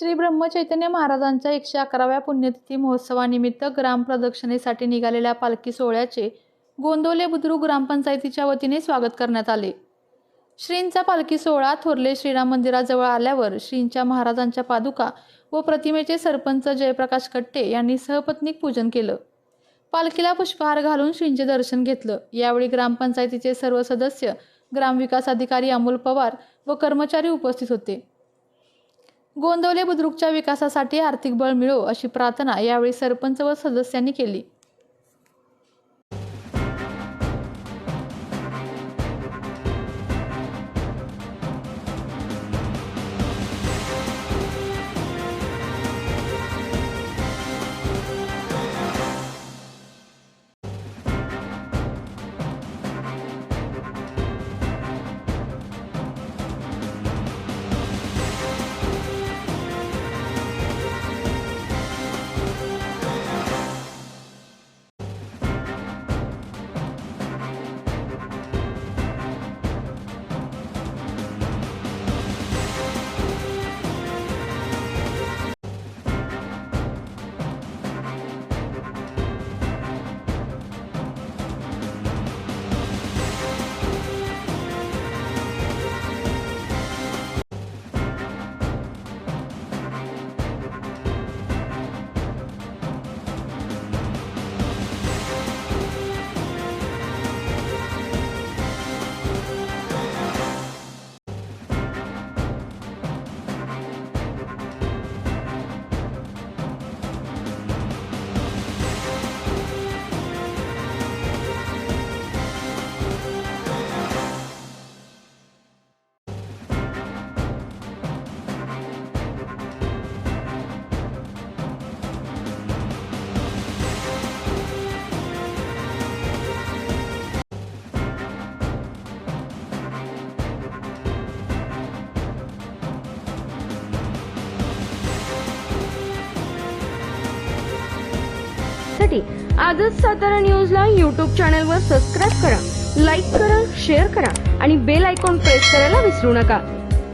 श्री ब्रह्मचैतन्य महाराजांच्या एकशे अकराव्या पुण्यतिथी महोत्सवानिमित्त ग्राम प्रदक्षिणेसाठी निघालेल्या पालखी सोहळ्याचे गोंदवले बुद्रुक ग्रामपंचायतीच्या वतीने स्वागत करण्यात आले. श्रींचा पालखी सोहळा थोरले श्रीराम मंदिराजवळ आल्यावर श्रींच्या महाराजांच्या पादुका व प्रतिमेचे सरपंच जयप्रकाश कट्टे यांनी सहपत्नीक पूजन केलं. पालखीला पुष्पहार घालून श्रींचे दर्शन घेतलं. यावेळी ग्रामपंचायतीचे सर्व सदस्य ग्रामविकास अधिकारी अमोल पवार व कर्मचारी उपस्थित होते. गोंदवले बुद्रुकच्या विकासासाठी आर्थिक बळ मिळो अशी प्रार्थना यावेळी सरपंच व सदस्यांनी केली. साठी आजच सातारा न्यूजला यूट्यूब चॅनलवर सबस्क्राईब करा लाईक करा शेअर करा आणि बेल आयकॉन प्रेस करायला विसरू नका.